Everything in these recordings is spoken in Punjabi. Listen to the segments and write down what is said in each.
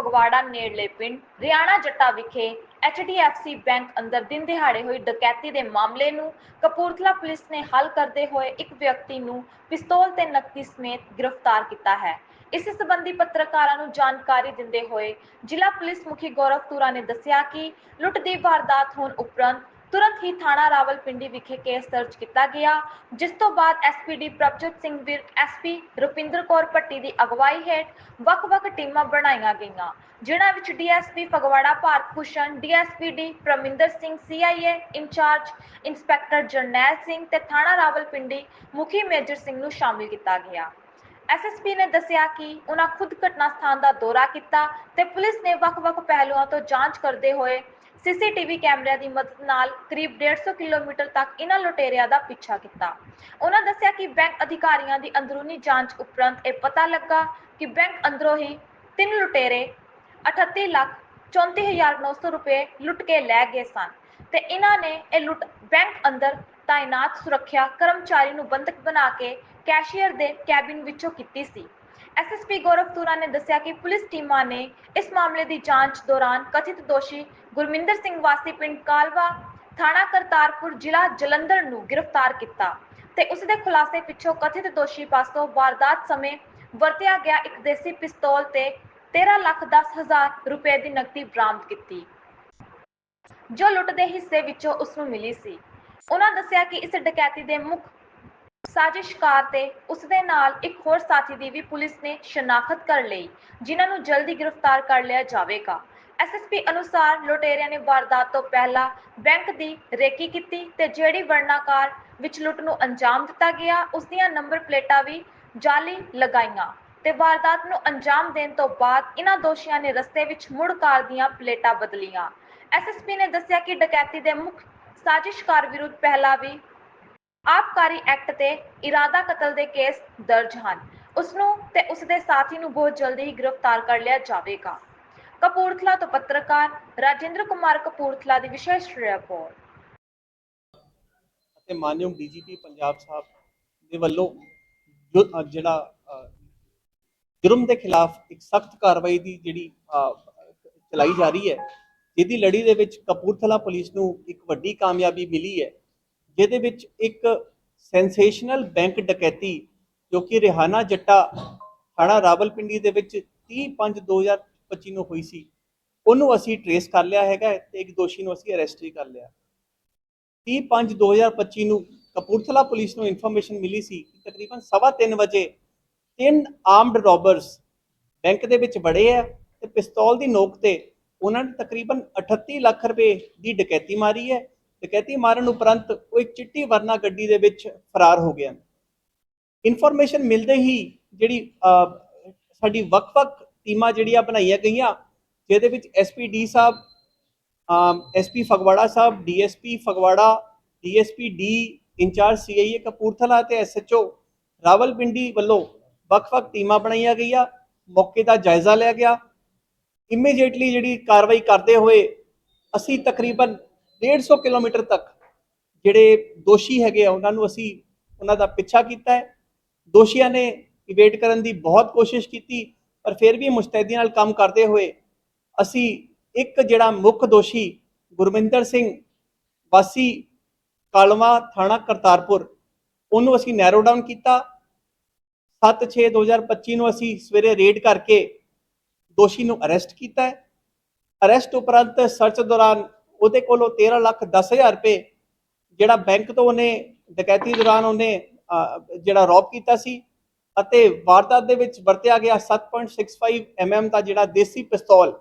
ਫਗਵਾੜਾ ਨੇੜਲੇ ਪਿੰਡ ਰਿਆਣਾ ਜੱਟਾ ਵਿਖੇ HDFC ਬੈਂਕ ਅੰਦਰ ਦਿਨ ਦਿਹਾੜੇ ਹੋਈ ਡਕੈਤੀ ਦੇ ਮਾਮਲੇ ਨੂੰ ਕਪੂਰਥਲਾ ਪੁਲਿਸ ਨੇ ਹੱਲ ਕਰਦੇ ਹੋਏ ਇੱਕ ਵਿਅਕਤੀ ਨੂੰ ਪਿਸਤੌਲ ਤੇ ਨਕਦੀ ਸਮੇਤ ਗ੍ਰਿਫਤਾਰ ਕੀਤਾ ਹੈ। ਇਸ ਸੰਬੰਧੀ ਪੱਤਰਕਾਰਾਂ ਨੂੰ ਜਾਣਕਾਰੀ ਦਿੰਦੇ ਹੋਏ ਜ਼ਿਲ੍ਹਾ ਪੁਲਿਸ ਮੁਖੀ ਗੌਰਵ ਤੁਰਾ ਨੇ ਦੱਸਿਆ ਕਿ ਲੁੱਟ ਦੀ ਵਾਰਦਾਤ ਹੋਣ ਉਪਰੰਤ ਤੁਰੰਤ ਹੀ ਥਾਣਾ ਰਾਵਲਪਿੰਡੀ ਵਿਖੇ ਕੇਸ ਦਰਜ ਕੀਤਾ ਗਿਆ, ਜਿਸ ਤੋਂ ਬਾਅਦ ਐਸਪੀਡੀ ਪ੍ਰਭਜੋਤ ਸਿੰਘ ਵਿਰਕ ਐਸਪੀ ਰੁਪਿੰਦਰ ਕੌਰ ਭੱਟੀ ਦੀ ਅਗਵਾਈ ਹੇਠ ਵੱਖ-ਵੱਖ ਟੀਮਾਂ ਬਣਾਈਆਂ ਗਈਆਂ, ਜਿਨ੍ਹਾਂ ਵਿੱਚ DSP Phagwara Bharat Bhushan DSPD Parminder Singh CIA incharge, inspector Jarnail Singh ਤੇ ਥਾਣਾ ਰਾਵਲਪਿੰਡੀ ਮੁਖੀ ਮੇਜਰ ਸਿੰਘ ਨੂੰ ਸ਼ਾਮਿਲ ਕੀਤਾ ਗਿਆ। ਐਸਐਸਪੀ ਨੇ ਦੱਸਿਆ ਕਿ ਉਹਨਾਂ ਖੁਦ ਘਟਨਾ ਸਥਾਨ ਦਾ ਦੌਰਾ ਕੀਤਾ ਤੇ ਪੁਲਿਸ ਨੇ ਵੱਖ-ਵੱਖ ਪਹਿਲੂਆਂ ਤੋਂ ਜਾਂਚ ਕਰਦੇ ਹੋਏ ਸੀਸੀਟੀਵੀ ਕੈਮਰਿਆਂ ਦੀ ਮਦਦ ਨਾਲ ਕਰੀਬ 150 ਕਿਲੋਮੀਟਰ ਤੱਕ ਇਹਨਾਂ ਲੁਟੇਰਿਆਂ ਦਾ ਪਿੱਛਾ ਕੀਤਾ। ਉਹਨਾਂ ਦੱਸਿਆ ਕਿ ਬੈਂਕ ਅਧਿਕਾਰੀਆਂ ਦੀ ਅੰਦਰੂਨੀ ਜਾਂਚ ਉਪਰੰਤ ਇਹ ਪਤਾ ਲੱਗਾ ਕਿ ਬੈਂਕ ਅੰਦਰੋਂ ਹੀ ਤਿੰਨ ਲੁਟੇਰੇ 38 ਲੱਖ 34900 ਰੁਪਏ ਲੁੱਟ ਕੇ ਲੈ ਗਏ ਸਨ ਤੇ ਇਹਨਾਂ ਨੇ ਇਹ ਲੁੱਟ ਬੈਂਕ ਅੰਦਰ ਤਾਇਨਾਤ ਸੁਰੱਖਿਆ ਕਰਮਚਾਰੀ ਨੂੰ ਬੰਦਕ ਬਣਾ ਕੇ ਕੈਸ਼ੀਅਰ ਦੇ ਕੈਬਿਨ ਵਿੱਚੋਂ ਕੀਤੀ ਸੀ। ਐਸਐਸਪੀ ਗੌਰਵ ਨੇ ਦੱਸਿਆ ਕਿ ਪੁਲਿਸ ਟੀਮਾਂ ਨੇ ਇਸ ਮਾਮਲੇ ਦੀ ਜਾਂਚ ਦੌਰਾਨ ਕਥਿਤ ਦੋਸ਼ੀ ਗੁਰਮਿੰਦਰ ਸਿੰਘ ਵਾਸੀ ਪਿੰਡ ਕਾਲਵਾ ਥਾਣਾ ਕਰਤਾਰਪੁਰ, ਜ਼ਿਲ੍ਹਾ ਜਲੰਧਰ ਨੂੰ ਗ੍ਰਿਫਤਾਰ ਕੀਤਾ ਤੇ ਉਸ ਦੇ ਖੁਲਾਸੇ ਪਿੱਛੋਂ ਕਥਿਤ ਦੋਸ਼ੀ ਪਾਸੋਂ ਵਾਰਦਾਤ ਸਮੇਂ ਵਰਤਿਆ ਗਿਆ ਇੱਕ ਦੇਸੀ ਪਿਸਤੌਲ ਤੇ 13 ਲੱਖ 10 ਹਜ਼ਾਰ ਰੁਪਏ ਦੀ ਨਕਦੀ ਬਰਾਮਦ ਕੀਤੀ। ਜੋ ਲੁੱਟ ਦੇ ਹਿੱਸੇ ਵਿੱਚੋਂ ਉਸ ਨੂੰ ਮਿਲੀ ਸੀ। ਉਹਨਾਂ ਦੱਸਿਆ ਕਿ ਇਸ ਡਕੈਤੀ ਦੇ ਮੁੱਖ ਸਾਜ਼ਿਸ਼ਕਾਰ ਤੇ ਉਸ ਦੇ ਨਾਲ ਇੱਕ ਹੋਰ ਸਾਥੀ ਦੀ ਵੀ ਪੁਲਿਸ ਨੇ ਸ਼ਨਾਖਤ ਕਰ ਲਈ, ਜਿਨ੍ਹਾਂ ਨੂੰ ਜਲਦੀ ਗ੍ਰਿਫਤਾਰ ਕਰ ਲਿਆ ਜਾਵੇਗਾ। ਐਸਐਸਪੀ ਅਨੁਸਾਰ ਲੁਟੇਰਿਆਂ ਨੇ ਵਾਰਦਾਤ ਤੋਂ ਪਹਿਲਾਂ ਬੈਂਕ ਦੀ ਰੇਕੀ ਕੀਤੀ ਤੇ ਜਿਹੜੀ ਵਰਨਾਕਾਰ ਵਿੱਚ ਲੁੱਟ ਨੂੰ ਅੰਜਾਮ ਦਿੱਤਾ ਗਿਆ ਉਸ ਦੀਆਂ ਨੰਬਰ ਪਲੇਟਾਂ ਵੀ ਜਾਲੀ ਲਗਾਈਆਂ ਤੇ ਵਾਰਦਾਤ ਨੂੰ ਅੰਜਾਮ ਦੇਣ ਤੋਂ ਬਾਅਦ ਇਹਨਾਂ ਦੋਸ਼ੀਆਂ ਨੇ ਰਸਤੇ ਵਿੱਚ ਮੁੜ ਕਾਰ ਦੀਆਂ ਪਲੇਟਾਂ ਬਦਲੀਆਂ। ਐਸਐਸਪੀ ਨੇ ਦੱਸਿਆ ਕਿ ਡਕੈਤੀ ਦੇ ਮੁੱਖ ਸਾਜ਼ਿਸ਼ਕਾਰ ਵਿਰੁੱਧ ਪਹਿਲਾਂ ਵੀ ਆਬਕਾਰੀ ਐਕਟ ਤੇ ਇਰਾਦਾ ਕਤਲ ਦੇ ਕੇਸ ਦਰਜ ਹਨ। ਉਸ ਨੂੰ ਤੇ ਉਸ ਦੇ ਸਾਥੀ ਨੂੰ ਬਹੁਤ ਜਲਦੀ ਹੀ ਗ੍ਰਿਫਤਾਰ ਕਰ ਲਿਆ ਜਾਵੇਗਾ। ਕਪੂਰਥਲਾ ਤੋਂ ਪੱਤਰਕਾਰ ਰਾਜਿੰਦਰ ਕੁਮਾਰ ਕਪੂਰਥਲਾ ਦੀ ਵਿਸ਼ੇਸ਼ ਰਿਪੋਰਟ। ਅਤੇ ਮਾਨਯੋਗ ਡੀਜੀਪੀ ਪੰਜਾਬ ਸਾਹਿਬ ਦੇ ਵੱਲੋਂ ਜੋ ਅ, ਜਿਹੜਾ ਅ, ਜੁਰਮ ਦੇ ਖਿਲਾਫ ਇੱਕ ਸਖਤ ਕਾਰਵਾਈ ਦੀ ਜਿਹੜੀ ਅ, ਚਲਾਈ ਜਾ ਰਹੀ ਹੈ ਜਿਹਦੀ ਲੜੀ ਦੇ ਵਿੱਚ ਕਪੂਰਥਲਾ ਪੁਲਿਸ ਨੂੰ ਇੱਕ ਵੱਡੀ ਕਾਮਯਾਬੀ ਮਿਲੀ ਹੈ। ਜਿਹਦੇ ਵਿੱਚ ਇੱਕ ਸੈਂਸੇਸ਼ਨਲ ਬੈਂਕ ਡਕੈਤੀ ਜੋ ਕਿ ਰਿਹਾਨਾ ਜੱਟਾ ਥਾਣਾ ਰਾਵਲਪਿੰਡੀ ਦੇ ਵਿੱਚ 30/5/2025 ਨੂੰ ਹੋਈ ਸੀ, ਉਹਨੂੰ ਅਸੀਂ ਟਰੇਸ ਕਰ ਲਿਆ ਹੈਗਾ ਤੇ ਇੱਕ ਦੋਸ਼ੀ ਨੂੰ ਅਸੀਂ ਅਰੈਸਟ ਵੀ ਕਰ ਲਿਆ। 30/5/2025 ਨੂੰ ਕਪੂਰਥਲਾ ਪੁਲਿਸ ਨੂੰ ਇਨਫੋਰਮੇਸ਼ਨ ਮਿਲੀ ਸੀ ਕਿ ਤਕਰੀਬਨ 3:30 ਵਜੇ ਤਿੰਨ ਆਰਮਡ ਰੋਬਰਸ ਬੈਂਕ ਦੇ ਵਿੱਚ ਵੜੇ ਆ ਤੇ ਪਿਸਤੌਲ ਦੀ ਨੋਕ ਤੇ ਉਹਨਾਂ ਨੇ ਤਕਰੀਬਨ 38 ਲੱਖ ਰੁਪਏ ਦੀ ਡਕੈਤੀ ਮਾਰੀ ਹੈ ਡਕੈਤੀ ਮਾਰਨ ਉਪਰੰਤ ਉਹ ਇੱਕ ਚਿੱਟੀ ਵਰਨਾ ਗੱਡੀ ਦੇ ਵਿੱਚ ਫਰਾਰ ਹੋ ਗਿਆ। ਇਨਫੋਰਮੇਸ਼ਨ ਮਿਲਦੇ ਹੀ ਜਿਹੜੀ ਸਾਡੀ ਵੱਖ-ਵੱਖ ਟੀਮਾਂ ਜਿਹੜੀਆਂ ਬਣਾਈਆਂ ਗਈਆਂ, ਜਿਹਦੇ ਵਿੱਚ ਐਸਪੀਡੀ ਸਾਹਿਬ ਐਸਪੀ ਫਗਵਾੜਾ ਸਾਹਿਬ DSP Phagwara DSP D, incharge CIA Kapurthala ਤੇ ਐਸਐਚਓ ਰਾਵਲਪਿੰਡੀ ਵੱਲੋਂ ਵੱਖ-ਵੱਖ ਟੀਮਾਂ ਬਣਾਈਆਂ ਗਈਆਂ। ਮੌਕੇ ਦਾ ਜਾਇਜ਼ਾ ਲਿਆ ਗਿਆ। ਇਮੀਡੀਏਟਲੀ ਜਿਹੜੀ ਕਾਰਵਾਈ ਕਰਦੇ ਹੋਏ ਅਸੀਂ ਤਕਰੀਬਨ 150 ਕਿਲੋਮੀਟਰ ਤੱਕ ਜਿਹੜੇ ਦੋਸ਼ੀ ਹੈਗੇ ਆ, ਉਹਨਾਂ ਨੂੰ ਅਸੀਂ ਉਹਨਾਂ ਦਾ ਪਿੱਛਾ ਕੀਤਾ ਹੈ। ਦੋਸ਼ੀਆਂ ਨੇ ਇਵੇਟ ਕਰਨ ਦੀ ਬਹੁਤ ਕੋਸ਼ਿਸ਼ ਕੀਤੀ, ਪਰ ਫਿਰ ਵੀ ਮੁਸਤੈਦੀ ਨਾਲ ਕੰਮ ਕਰਦੇ ਹੋਏ ਅਸੀਂ ਇੱਕ ਜਿਹੜਾ ਮੁੱਖ ਦੋਸ਼ੀ ਗੁਰਮਿੰਦਰ ਸਿੰਘ ਵਾਸੀ ਕਾਲਵਾ ਥਾਣਾ ਕਰਤਾਰਪੁਰ, ਉਹਨੂੰ ਅਸੀਂ ਨੈਰੋ ਡਾਊਨ ਕੀਤਾ। 7/6/2025 ਨੂੰ ਅਸੀਂ ਸਵੇਰੇ ਰੇਡ ਕਰਕੇ ਦੋਸ਼ੀ ਨੂੰ ਅਰੈਸਟ ਕੀਤਾ ਹੈ। ਅਰੈਸਟ ਉਪਰੰਤ ਸਰਚ ਦੌਰਾਨ ਉਹਦੇ ਕੋਲੋਂ 13 ਲੱਖ 10 ਹਜ਼ਾਰ ਰੁਪਏ ਜਿਹੜਾ ਬੈਂਕ ਤੋਂ ਉਹਨੇ ਡਕੈਤੀ ਦੌਰਾਨ ਉਹਨੇ ਜਿਹੜਾ ਰੌਬ ਕੀਤਾ ਸੀ ਅਤੇ ਵਾਰਦਾਤ ਦੇ ਵਿੱਚ ਵਰਤਿਆ ਗਿਆ 7.65 mm ਦਾ ਜਿਹੜਾ ਦੇਸੀ ਪਿਸਤੌਲ,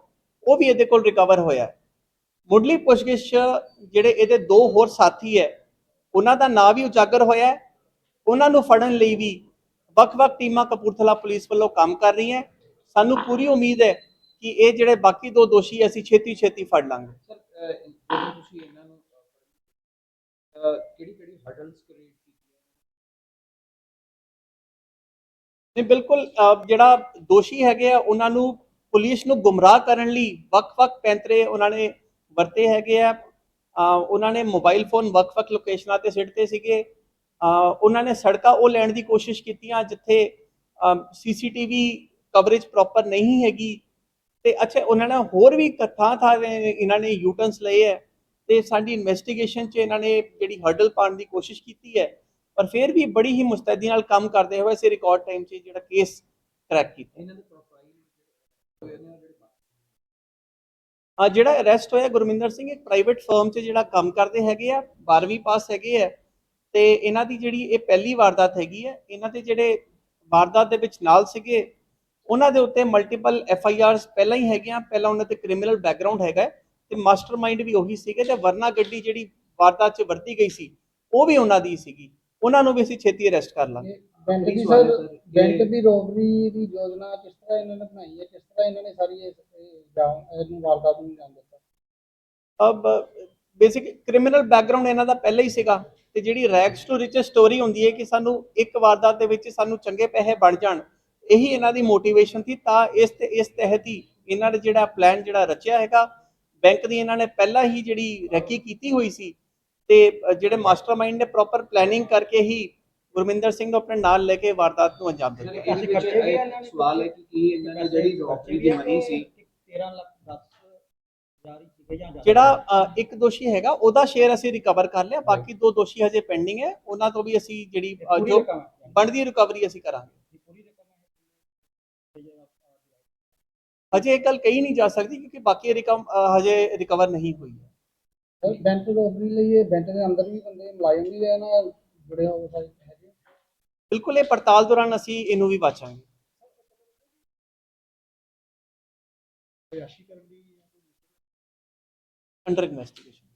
ਉਹ ਵੀ ਇਹਦੇ ਕੋਲ ਰਿਕਵਰ ਹੋਇਆ ਹੈ। ਮੁੱਢਲੀ ਪੁੱਛਗਿੱਛ ਜਿਹੜੇ ਇਹਦੇ ਦੋ ਹੋਰ ਸਾਥੀ ਹੈ, ਉਹਨਾਂ ਦਾ ਨਾਂ ਵੀ ਉਜਾਗਰ ਹੋਇਆ ਹੈ। ਉਹਨਾਂ ਨੂੰ ਫੜਨ ਲਈ ਵੀ ਵੱਖ-ਵੱਖ ਟੀਮਾਂ ਕਪੂਰਥਲਾ ਪੁਲਿਸ ਵੱਲੋਂ ਕੰਮ ਕਰ ਰਹੀਆਂ ਸਾਨੂੰ ਪੂਰੀ ਉਮੀਦ ਹੈ ਕਿ ਇਹ ਜਿਹੜੇ ਬਾਕੀ ਦੋ ਦੋਸ਼ੀ ਅਸੀਂ ਛੇਤੀ ਛੇਤੀ ਫੜ ਲਾਂਗੇ। ਜਦੋਂ ਤੁਸੀਂ ਇਹਨਾਂ ਨੂੰ ਕਿਹੜੀ ਕਿਹੜੀ ਹਰਡਲਸ ਕ੍ਰੀਏਟ ਨਹੀਂ, ਬਿਲਕੁਲ ਜਿਹੜਾ ਦੋਸ਼ੀ ਹੈਗੇ ਆ, ਉਹਨਾਂ ਨੂੰ ਪੁਲਿਸ ਨੂੰ ਗੁੰਮਰਾਹ ਕਰਨ ਲਈ ਵੱਖ-ਵੱਖ ਪੈਂਤਰੇ ਉਹਨਾਂ ਨੇ ਵਰਤੇ ਹੈਗੇ ਆ। ਉਹਨਾਂ ਨੇ ਮੋਬਾਈਲ ਫੋਨ ਵੱਖ-ਵੱਖ ਲੋਕੇਸ਼ਨਾਂ ਤੇ ਸਿੱਟਦੇ ਸੀਗੇ। ਉਹਨਾਂ ਨੇ ਸੜਕਾਂ ਉਹ ਲੈਣ ਦੀ ਕੋਸ਼ਿਸ਼ ਕੀਤੀਆਂ ਜਿੱਥੇ ਸੀਸੀਟੀਵੀ ਕਵਰੇਜ ਪ੍ਰੋਪਰ ਨਹੀਂ ਹੈਗੀ। ਤੇ ਅੱਛਾ ਉਹਨਾਂ ਨੇ ਹੋਰ ਵੀ ਥਾਂ ਥਾਂ ਇਹਨਾਂ ਨੇ ਯੂਟਰਨਸ ਲਏ ਹੈ ਤੇ ਸਾਡੀ ਇਨਵੈਸਟੀਗੇਸ਼ਨ 'ਚ ਇਹਨਾਂ ਨੇ ਜਿਹੜੀ ਹਰਡਲ ਪਾਉਣ ਦੀ ਕੋਸ਼ਿਸ਼ ਕੀਤੀ ਹੈ ਪਰ ਫਿਰ ਵੀ ਬੜੀ ਹੀ ਮੁਸਤੈਦੀ ਨਾਲ ਕੰਮ ਕਰਦੇ ਹੋਏ ਅਸੀਂ ਰਿਕਾਰਡ ਟਾਈਮ 'ਚ ਜਿਹੜਾ ਕੇਸ ਕਰੈਕ ਕੀਤਾ ਇਹਨਾਂ ਦੇ ਪ੍ਰੋਫਾਈਲ ਆ ਜਿਹੜਾ ਅਰੈਸਟ ਹੋਇਆ ਗੁਰਮਿੰਦਰ ਸਿੰਘ ਇੱਕ ਪ੍ਰਾਈਵੇਟ ਫਰਮ 'ਚ ਜਿਹੜਾ ਕੰਮ ਕਰਦੇ ਹੈਗੇ ਆ 12ਵੀਂ ਪਾਸ ਹੈਗੇ ਆ ਤੇ ਇਹਨਾਂ ਦੀ ਜਿਹੜੀ ਇਹ ਪਹਿਲੀ ਵਾਰਦਾਤ ਹੈਗੀ ਹੈ ਇਹਨਾਂ ਦੇ ਜਿਹੜੇ ਵਾਰਦਾਤ ਦੇ ਵਿੱਚ ਨਾਲ ਸੀਗੇ ਉਹਨਾਂ ਦੇ ਉੱਤੇ ਮਲਟੀਪਲ ਐਫ ਆਈ ਆਰਸ ਪਹਿਲਾਂ ਹੀ ਹੈਗੀਆਂ ਪਹਿਲਾਂ ਉਹਨਾਂ ਤੇ ਕ੍ਰਿਮੀਨਲ ਬੈਕਗ੍ਰਾਉਂਡ ਹੈਗਾ ਤੇ ਮਾਸਟਰਮਾਈਂਡ ਵੀ ਉਹੀ ਸੀਗੇ ਤੇ ਵਰਨਾ ਗੱਡੀ ਜਿਹੜੀ ਵਾਰਦਾਤ 'ਚ ਵਰਤੀ ਗਈ ਸੀ ਉਹ ਵੀ ਉਹਨਾਂ ਦੀ ਸੀਗੀ। ਉਹਨਾਂ ਨੂੰ ਵੀ ਅਸੀਂ ਛੇਤੀ ਅਰੈਸਟ ਕਰ ਲਾਂਗੇ। ਬੈਂਕ ਦੀ ਸਰ ਬੈਂਕ ਦੀ ਰੋਬਰੀ ਦੀ ਯੋਜਨਾ ਕਿਸ ਤਰ੍ਹਾਂ ਇਹਨਾਂ ਨੇ ਬਣਾਈ ਹੈ? ਕਿਸ ਤਰ੍ਹਾਂ ਇਹਨਾਂ ਨੇ ਸਾਰੀ ਇਸ ਇਹਨੂੰ ਵਾਰਦਾਤ ਨੂੰ ਅੰਜਾਮ ਦਿੱਤਾ? ਅਬ ਬੇਸਿਕ ਕ੍ਰਿਮੀਨਲ ਬੈਕਗ੍ਰਾਉਂਡ ਇਹਨਾਂ ਦਾ ਪਹਿਲਾਂ ਹੀ ਸੀਗਾ ਤੇ ਜਿਹੜੀ ਰੈਕਸ ਟੂ ਰਿਚ ਸਟੋਰੀ ਹੁੰਦੀ ਹੈ ਕਿ ਸਾਨੂੰ ਇੱਕ ਵਾਰਦਾਤ ਦੇ ਵਿੱਚ ਸਾਨੂੰ ਚੰਗੇ ਪੈਸੇ ਬਣ ਜਾਣ ਇਹੀ ਇਹਨਾਂ ਦੀ ਮੋਟੀਵੇਸ਼ਨ ਸੀ ਤਾਂ ਇਸ ਤੇ ਇਸ ਤਹਿਤ ਹੀ ਇਹਨਾਂ ਨੇ ਜਿਹੜਾ ਪਲਾਨ ਜਿਹੜਾ ਰਚਿਆ ਹੈਗਾ ਬੈਂਕ ਦੀ ਇਹਨਾਂ ਨੇ ਪਹਿਲਾਂ ਹੀ ਜਿਹੜੀ ਰੈਕੀ ਕੀਤੀ ਹੋਈ ਸੀ ਤੇ ਜਿਹੜੇ ਮਾਸਟਰਮਾਈਂਡ ਨੇ ਪ੍ਰੋਪਰ ਪਲੈਨਿੰਗ ਕਰਕੇ ਹੀ ਗੁਰਮਿੰਦਰ ਸਿੰਘ ਨੂੰ ਆਪਣੇ ਨਾਲ ਲੈ ਕੇ ਵਾਰਦਾਤ ਨੂੰ ਅੰਜਾਮ ਦਿੱਤਾ ਸਵਾਲ ਹੈ ਕਿ ਕੀ ਇਹਨਾਂ ਦੀ ਜਿਹੜੀ ਰੋਕਰੀ ਦੀ ਮਨੀ ਸੀ 13 ਲੱਖ 10 ਹਜ਼ਾਰ ਹੀ ਸੀਗੇ ਜਾਂ ਜ਼ਿਆਦਾ? ਜਿਹੜਾ ਇੱਕ ਦੋਸ਼ੀ ਹੈਗਾ ਉਹਦਾ ਸ਼ੇਅਰ ਅਸੀਂ ਰਿਕਵਰ ਕਰ ਲਿਆ ਬਾਕੀ ਦੋ ਦੋਸ਼ੀ ਹਜੇ ਪੈਂਡਿੰਗ ਹੈ ਉਹਨਾਂ ਤੋਂ ਵੀ ਅਸੀਂ ਜਿਹੜੀ ਜੋ। ਬਣਦੀ ਰਿਕਵਰੀ ਅਸੀਂ ਕਰਾਂਗੇ ਤੇ ਜਿਹੜਾ ਆਪਾਂ- ਹਜੇ ਇਹ ਗੱਲ ਕਹੀ ਨਹੀਂ ਜਾ ਸਕਦੀ ਕਿਉਂਕਿ ਬਾਕੀ ਰਕਮ ਅ, ਹਜੇ ਰਿਕਵਰ ਨਹੀਂ ਹੋਈ ਹੈ ਸਰ ਬੈਂਕ ਰੋਬਰੀ ਲਈ ਇਹ ਬੈਂਕ ਦੇ ਅੰਦਰ ਵੀ ਬੰਦੇ ਮੁਲਾਜ਼ਮ ਵੀ ਇਹ ਨਾਲ ਜੁੜੇ ਹੋਏ ਸਾਰੇ ਹੈਗੇ ਬਿਲਕੁਲ ਇਹ ਪੜਤਾਲ ਦੌਰਾਨ ਅਸੀਂ ਇਹਨੂੰ ਵੀ ਵਾਚਾਂਗੇ ਅੰਡਰ ਇਨਵੈਸਟੀਗੇਸ਼ਨ